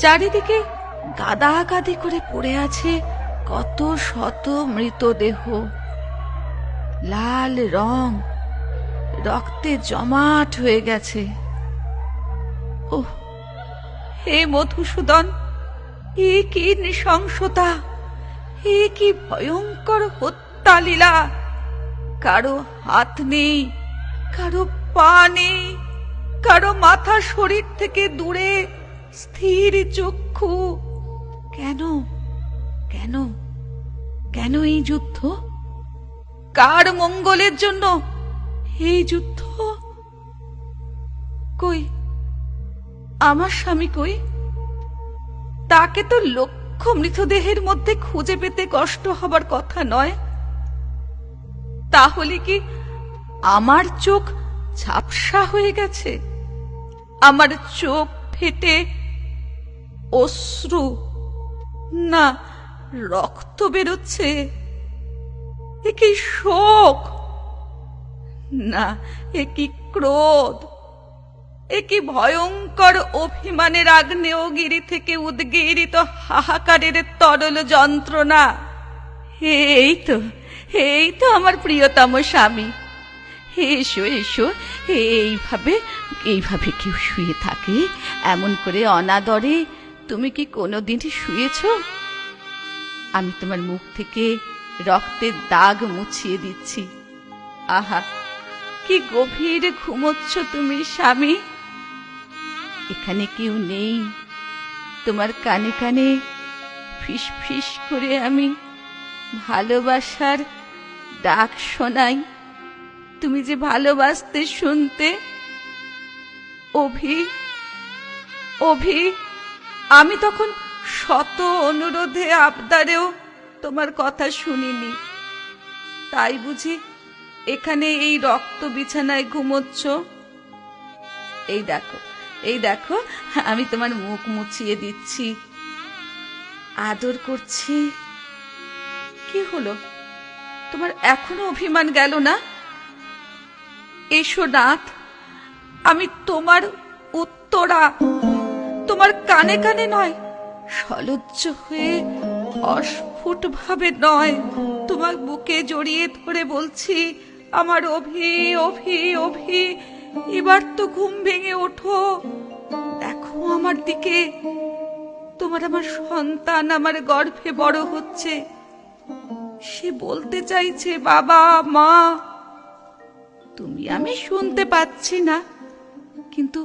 চারিদিকে গাদা গাদি করে পড়ে আছে কত শত মৃতদেহ। লাল রং, রক্তে জমাট হয়ে গেছে। ও হে মধুসূদন, এ কি নৃশংসতা, এ কি ভয়ঙ্কর হত্যা লীলা কারও হাত নেই, কারও পা নেই, কারও মাথা শরীর থেকে দূরে। স্থির চক্ষু। কেন? কেন? কেন এই যুদ্ধ? কার মঙ্গলের জন্য এই যুদ্ধ? কই? আমার স্বামী কই? তাকে তো লক্ষ মৃতদেহের মধ্যে খুঁজে পেতে কষ্ট হবার কথা নয়। তাহলে কি আমার চোখ ঝাপসা হয়ে গেছে? আমার চোখ ফেটে অশ্রু। না, রক্ত বেরোচ্ছে। এ কি শোক? না, এ কি ক্রোধ? এ কি ভয়ঙ্কর অভিমানের আগ্নেয়গিরি থেকে উদ্গীরিত হাহাকারের তরল যন্ত্রণা? এই তো এই তো আমার প্রিয়তম স্বামী। এসো এসো, এইভাবে এইভাবে কেউ শুয়ে থাকে, এমন করে অনাদরে তুমি কি কোনোদিন শুয়েছ? আমি তোমার মুখ থেকে রক্তের দাগ মুছিয়ে দিচ্ছি। আহা, কি গভীর ঘুমোচ্ছ তুমি স্বামী। এখানে কেউ নেই। তোমার কানে কানে ফিস ফিস করে আমি ভালোবাসার ডাক শোনাই। তুমি যে ভালোবাসতে শুনতে, অভি অভি। আমি তখন শত অনুরোধে আবদারেও তোমার কথা শুনিনি। তাই বুঝি এখানে এই রক্ত বিছানায় ঘুমোচ্ছ? এই দেখো এই দেখো, আমি তোমার মুখ মুছিয়ে দিচ্ছি। আদর করছি। কি হলো? তোমার এখনও অভিমান গেল না? এসো নাথ, আমি তোমার উত্তরা তোমার কানে কানে নয়, সলজ্জ হয়ে অস্ফুট ভাবে নয়। তোমার বুকে জড়িয়ে ধরে বলছি, আমার অভি অভি অভি, এবার তো ঘুম ভেঙে ওঠো। দেখো আমার দিকে, তোমার আমার সন্তান আমার গর্ভে বড় হচ্ছে। সে বলতে চাইছে, বাবা, মা, তুমি আমি শুনতে পাচ্ছি না। কিন্তু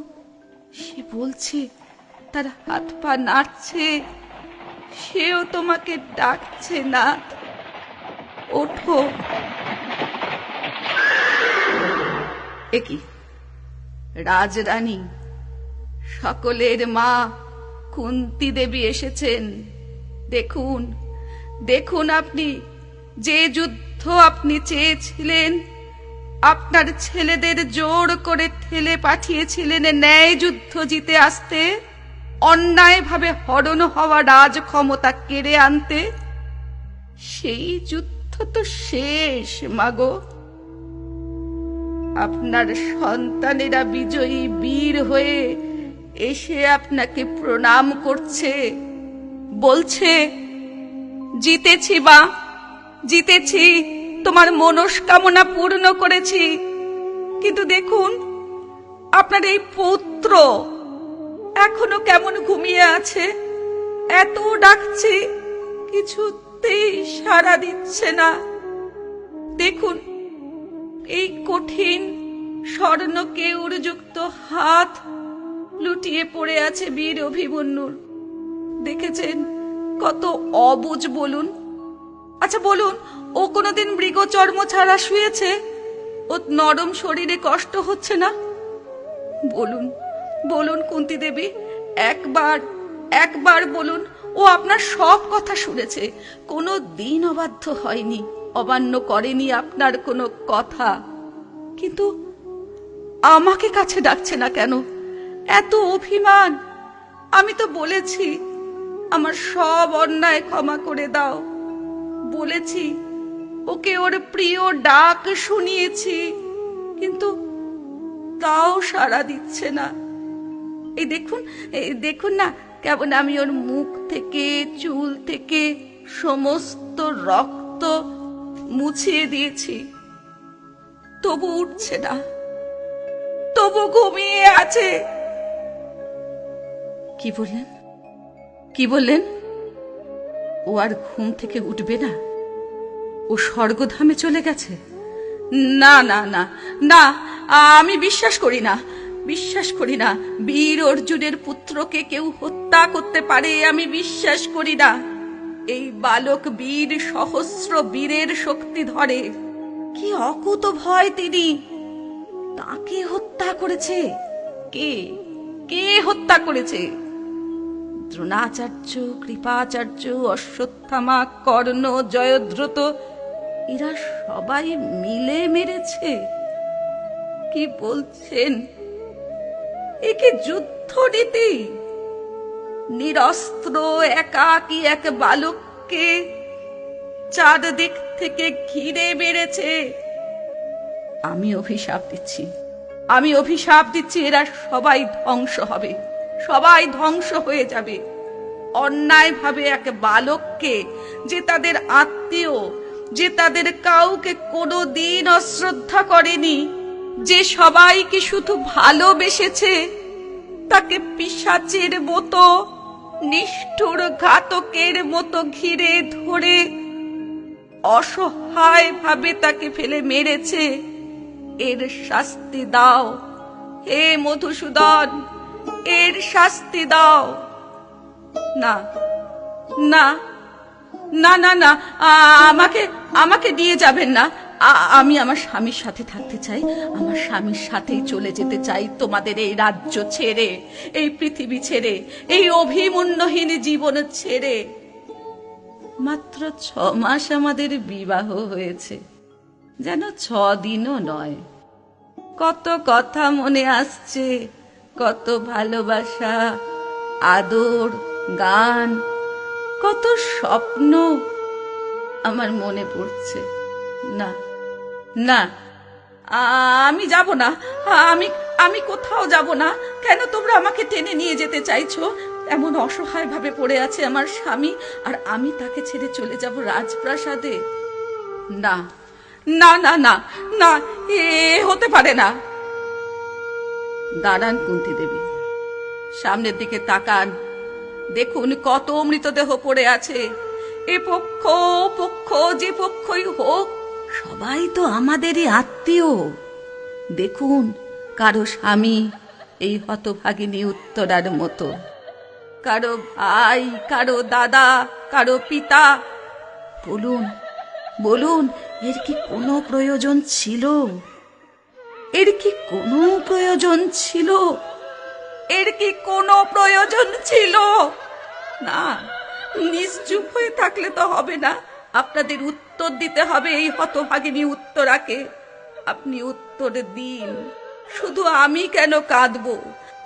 সে বলছে তার হাত পা নাড়ছে, সেও তোমাকে ডাকছে না। ওঠো। একই রাজরানী, সকলের মা কুন্তি দেবী এসেছেন। দেখুন দেখুন আপনি, যে যুদ্ধ আপনি চেয়েছিলেন, আপনার ছেলেদের জোর করে ঠেলে পাঠিয়েছিলেন ন্যায় যুদ্ধ জিতে আসতে। অন্যায়ভাবে হরণ হওয়া রাজ ক্ষমতা কেড়ে আনতে? সেই যুদ্ধ তো শেষ, মাগো। আপনার সন্তানেরা বিজয়ী বীর হয়ে এসে আপনাকে প্রণাম করছে, বলছে, জিতেছি বা, জিতেছি, তোমার মনস্কামনা পূর্ণ করেছি। কিন্তু দেখুন, আপনার এই পুত্র এখনও কেমন ঘুমিয়ে আছে? এত ডাকছি, কিছুতেই সাড়া দিচ্ছে না। দেখুন, এই কঠিন স্বর্ণ কেউরযুক্ত হাত লুটিয়ে পড়ে আছে বীর অভিমন্যুর। দেখেছেন কত অবুজ বলুন। আচ্ছা বলুন, ও কোনোদিন মৃগচর্ম ছাড়া শুয়েছে? ও নরম শরীরে কষ্ট হচ্ছে না? বলুন। বলুন কুন্তি দেবী, একবার একবার বলুন, ও আপনার সব কথা শুনেছে। কোনো দিন অবাধ্য হয়নি, অমান্য করেনি আপনার কোনো কথা। কিন্তু আমাকে কাছে ডাকছে না কেন? এত অভিমান। আমি তো বলেছি, আমার সব অন্যায় ক্ষমা করে দাও। বলেছি, ওকে ওর প্রিয় ডাক শুনিয়েছি, কিন্তু তাও সাড়া দিচ্ছে না। এই দেখুন এই দেখুন না কেমন আমি ওর মুখ থেকে চুল থেকে সমস্ত রক্ত মুছিয়ে দিয়েছি। তবু উঠছে না তবু ঘুমিয়ে আছে। কি বললেন? কি বললেন? ও আর ঘুম থেকে উঠবে না? ও স্বর্গধামে চলে গেছে? না না না না আমি বিশ্বাস করি না। বিশ্বাস করি না। বীর অর্জুনের পুত্রকে কেউ হত্যা করতে পারে, আমি বিশ্বাস করি না। এই বালক বীর সহস্র বীরের শক্তি ধরে। কি অকুত ভয় তিনি! তাকে হত্যা করেছে। কে? কে হত্যা করেছে? দ্রোণাচার্য, কৃপাচার্য, অশ্বত্থামা, কর্ণ, জয়দ্রত, এরা সবাই মিলে মেরেছে। কি বলছেন? একে যুদ্ধ নীতি নিরস্ত্র, একাকী এক বালককে চারদিক থেকে ঘিরে বেড়েছে। আমি অভিশাপ দিচ্ছি। আমি অভিশাপ দিচ্ছি, এরা সবাই ধ্বংস হবে। সবাই ধ্বংস হয়ে যাবে। অন্যায়ভাবে এক বালককে যে তাদের আত্মীয়, যে তাদের কাউকে কোনো দিন অশ্রদ্ধা করেনি যে সবাইকে শুধু ভালোবেসেছে, তাকে পিসাচের মতো, নিষ্ঠুর ঘাতকের মতো ঘিরে ধরে অসহায় ভাবে তাকে ফেলে মেরেছে। এর শাস্তি দাও। হে মধুসূদন, এর শাস্তি দাও। না না না না না আমাকে আমাকে দিয়ে যাবেন না। আমি আমার স্বামীর সাথে থাকতে চাই। আমার স্বামীর সাথেই চলে যেতে চাই তোমাদের এই রাজ্য ছেড়ে, এই পৃথিবী ছেড়ে, এই অভিমন্যহীন জীবন ছেড়ে। মাত্র ছ মাস আমাদের বিবাহ হয়েছে। যেন ছ দিনও নয়। কত কথা মনে আসছে, কত ভালোবাসা, আদর, গান, কত স্বপ্ন আমার মনে পড়ছে। না না আমি যাব না। আমি আমি কোথাও যাব না। কেন তোমরা আমাকে টেনে নিয়ে যেতে চাইছো? এমন অসহায় ভাবে পড়ে আছে আমার স্বামী, আর আমি তাকে ছেড়ে চলে যাব রাজপ্রাসাদে। না না না না না, এ হতে পারে না। দাঁড়ান কুন্তি দেবী। সামনের দিকে তাকান। দেখুন কত মৃতদেহ পড়ে আছে। এ পক্ষ পক্ষ, যে পক্ষই হোক সবাই তো আমাদেরই আত্মীয়। দেখুন, কারও স্বামী এই হতভাগিনী উত্তরার মতো। কারও ভাই, কারও দাদা, কারও পিতা। বলুন বলুন, এর কি কোনো প্রয়োজন ছিল? এর কি কোনো প্রয়োজন ছিল? এর কি কোনো প্রয়োজন ছিল? না, নিশ্চুপ হয়ে থাকলে তো হবে না। আপনাদের উত্তর দিতে হবে এই হতভাগিনী উত্তরাকে। আপনি উত্তর দিন। শুধু আমি কেন কাঁদবো?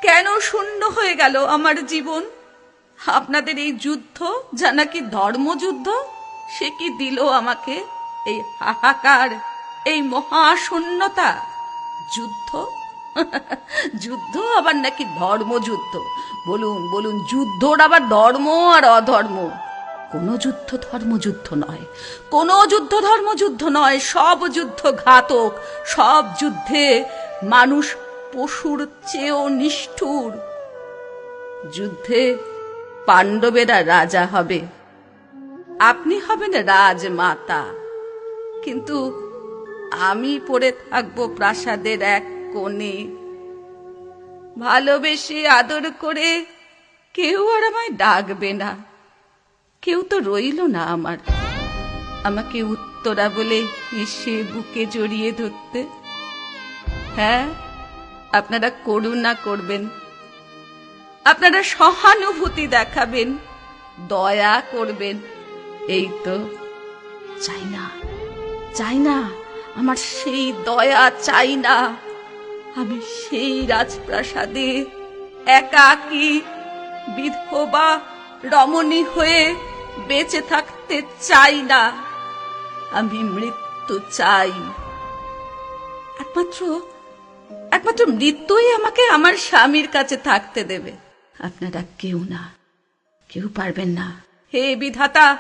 কেন শূন্য হয়ে গেল আমার জীবন? আপনাদের এই যুদ্ধ, যা নাকি ধর্মযুদ্ধ? সে কি দিল আমাকে? এই হাহাকার, এই মহাশূন্যতা? যুদ্ধ? যুদ্ধ আবার নাকি ধর্মযুদ্ধ? বলুন বলুন, যুদ্ধর আবার ধর্ম আর অধর্ম? কোনো যুদ্ধ ধর্মযুদ্ধ নয়। কোনো যুদ্ধ ধর্মযুদ্ধ নয়, সব যুদ্ধ ঘাতক। সব যুদ্ধে মানুষ পশুর চেয়েও নিষ্ঠুর। যুদ্ধে পাণ্ডবেরা রাজা হবে। আপনি হবেন রাজমাতা। কিন্তু আমি পড়ে থাকব প্রাসাদের এক কোণে। ভালোবেসে আদর করে কেউ আর আমায় ডাকবে না। কেউ তো রইল না আমার। আমাকে উত্তরা বলে এসে বুকে জড়িয়ে ধরতে। হ্যাঁ আপনারা করুণা করবেন। আপনারা সহানুভূতি দেখাবেন। দয়া করবেন। এই তো। চাই না চাই না, আমার সেই দয়া চাই না। আমি সেই রাজপ্রাসাদে একাকী বিধবা রমণী হয়ে বেঁচে থাকতে চাই না। আমি মৃত্যু চাই। একমাত্র একমাত্র মৃত্যুই আমাকে আমার স্বামীর কাছে থাকতে দেবে। আপনারা কেউ না, কেউ পারবেন না। হে বিধাতা,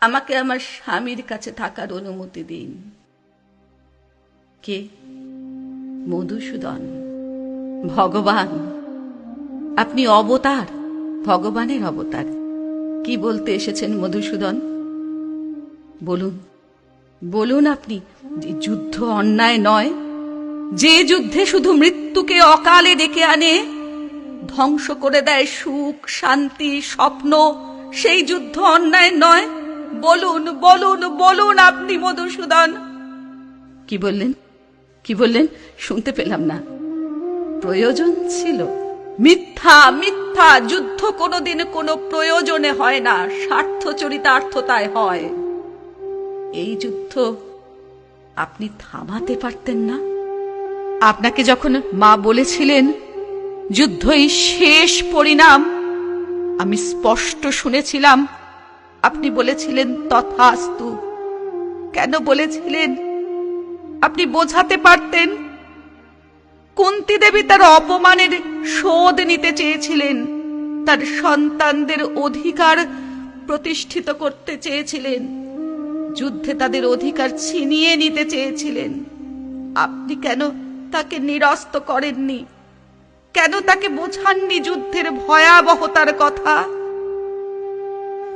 আমাকে আমার স্বামীর কাছে থাকার অনুমতি দিন। কে? মধুসূদন। ভগবান। আপনি অবতার, ভগবানের অবতার। কি বলতে এসেছেন মধুসূদন? বলুন বলুন আপনি, যে যুদ্ধ অন্যায় নয়, যে যুদ্ধে শুধু মৃত্যুকে অকালে ডেকে আনে, ধ্বংস করে দেয় সুখ, শান্তি, স্বপ্ন, সেই যুদ্ধ অন্যায় নয়। বলুন বলুন বলুন আপনি মধুসূদন। কি বললেন? কি বললেন? শুনতে পেলাম না। প্রয়োজন ছিল। মিথ্যা মিথ্যা যুদ্ধ কোনোদিন কোনো প্রয়োজনে হয় না, স্বার্থ চরিতার্থতায় হয়। এই যুদ্ধ আপনি থামাতে পারতেন না। আপনাকে যখন মা বলেছিলেন, যুদ্ধই শেষ পরিণাম আমি স্পষ্ট শুনেছিলাম। আপনি বলেছিলেন তথাস্তু। কেন বলেছিলেন? আপনি বোঝাতে পারতেন। কুন্তি দেবী তার অপমানের শোধ নিতে চেয়েছিলেন। তার সন্তানদের অধিকার প্রতিষ্ঠিত করতে চেয়েছিলেন। যুদ্ধে তাদের অধিকার ছিনিয়ে নিতে চেয়েছিলেন। আপনি কেন তাকে নিরস্ত করেননি? কেন তাকে বোঝাননি যুদ্ধের ভয়াবহতার কথা?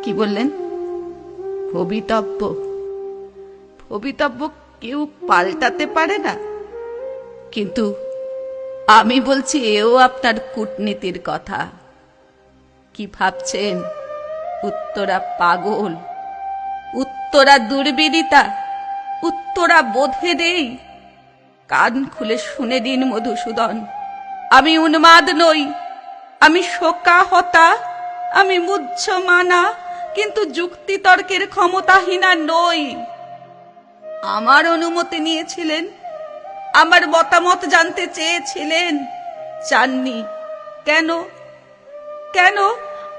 কি বললেন? ভবিতব্য। ভবিতব্য কেউ পাল্টাতে পারে না। কিন্তু আমি বলছি, এও আপনার কূটনীতির কথা। কি ভাবছেন? উত্তরা পাগল, উত্তরা দুর্বিদিতা উত্তরা বোধে দেই কান খুলে শুনে দিন, মধুসূদন। আমি উন্মাদ নই, আমি শোকাহতা, আমি মুহ্যমানা কিন্তু যুক্তিতর্কের ক্ষমতাহীনা নই। আমার অনুমতি নিয়েছিলেন আমার মতামত জানতে চেয়েছিলেন। চাননি। কেন? কেন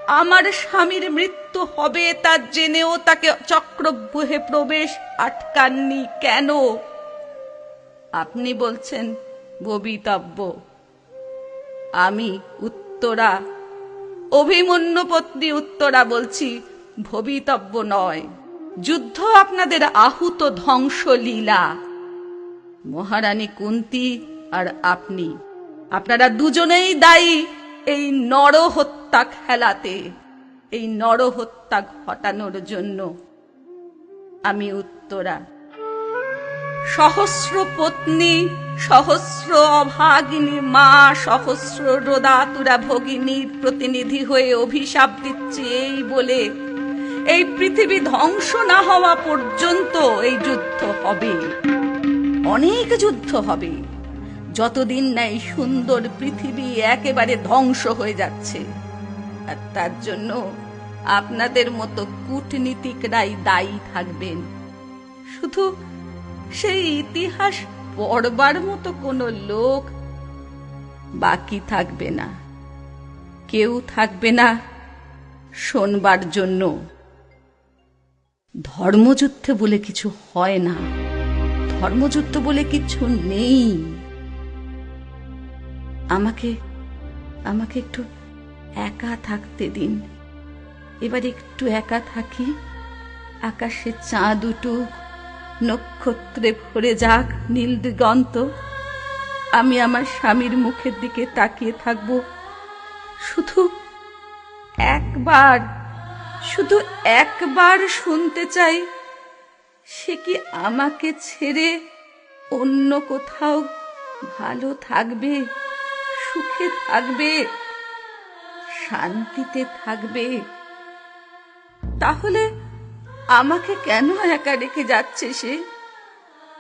আমার স্বামীর মৃত্যু হবে তা জেনেও তাকে চক্রব্যূহে প্রবেশ আটকাননি? কেন? আপনি বলছেন ভবিতব্য। আমি উত্তরা অভিমন্যু পত্নী উত্তরা বলছি ভবিতব্য নয়। যুদ্ধ আপনাদের আহুত ধ্বংস লীলা মহারানী কুন্তি আর আপনি। আপনারা দুজনেই দায়ী এই নরহত্যা খেলাতে, এই নরহত্যা ঘটানোর জন্য। আমি উত্তরা। সহস্র পত্নী, সহস্র অভাগিনী মা, সহস্র রোদাতুরা ভগিনীর প্রতিনিধি হয়ে অভিশাপ দিচ্ছে এই বলে, এই পৃথিবী ধ্বংস না হওয়া পর্যন্ত এই যুদ্ধ হবে। অনেক যুদ্ধ হবে। যতদিন না এই সুন্দর পৃথিবী একেবারে ধ্বংস হয়ে যাচ্ছে, আর তার জন্য আপনাদের মতো কূটনীতিকরাই দায়ী থাকবেন। শুধু সেই ইতিহাস পড়বার মতো কোনো লোক বাকি থাকবে না। কেউ থাকবে না শোনবার জন্য। ধর্মযুদ্ধে বলে কিছু হয় না। ধর্মযুদ্ধ বলে কিছু নেই। আমাকে আমাকে একটু একা থাকতে দিন। এবার একটু একা থাকি, আকাশে চাঁদ উঠুক, নক্ষত্রে ভরে যাক নীল দিগন্ত। আমি আমার স্বামীর মুখের দিকে তাকিয়ে থাকব। শুধু একবার শুধু একবার শুনতে চাই। সে কি আমাকে ছেড়ে অন্য কোথাও ভালো থাকবে, সুখে থাকবে, শান্তিতে থাকবে? তাহলে আমাকে কেন একা রেখে যাচ্ছে সে?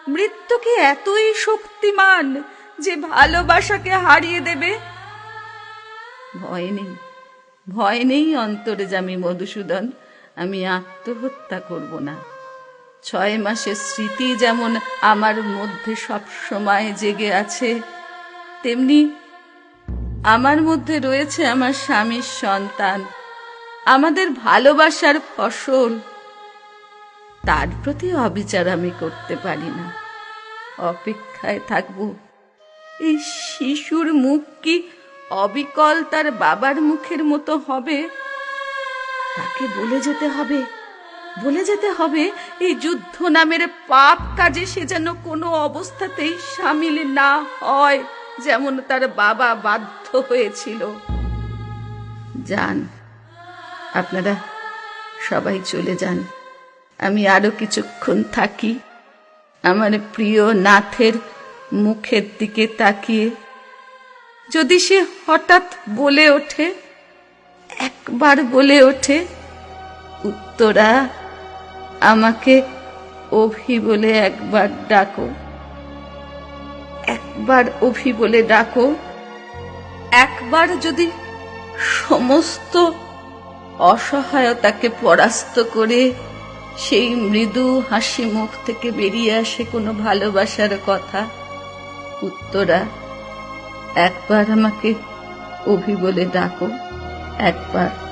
মৃত্যু কি এতই শক্তিমান যে ভালোবাসাকে হারিয়ে দেবে? ভয় নেই ভয় নেই অন্তরে জামি মধুসূদন। আমি আত্মহত্যা করব না। ছয় মাসের স্মৃতি যেমন আমার মধ্যে সব সময় জেগে আছে, তেমনি আমার মধ্যে রয়েছে আমার স্বামীর সন্তান, আমাদের ভালোবাসার ফসল। তার প্রতি অবিচার আমি করতে পারি না। অপেক্ষায় থাকব। এই শিশুর মুখ কি অবিকল তার বাবার মুখের মতো হবে? তাকে বলে যেতে হবে। বলে যেতে হবে, এই যুদ্ধ নামের পাপ কাজে সে যেন কোনো অবস্থাতেই সামিল না হয়, যেমন তার বাবা বাধ্য হয়েছিল। যান, আপনারা সবাই চলে যান। আমি আরও কিছুক্ষণ থাকি। আমার প্রিয় নাথের মুখের দিকে তাকিয়ে। যদি সে হঠাৎ বলে ওঠে, একবার বলে ওঠে, উত্তরা আমাকে অভি বলে একবার ডাকো। একবার অভি বলে ডাকো। একবার যদি সমস্ত অসহায়তাকে পরাস্ত করে সেই মৃদু হাসি মুখ থেকে বেরিয়ে আসে কোনো ভালোবাসার কথা, উত্তরা, একবার আমাকে অভি বলে ডাকো, একবার।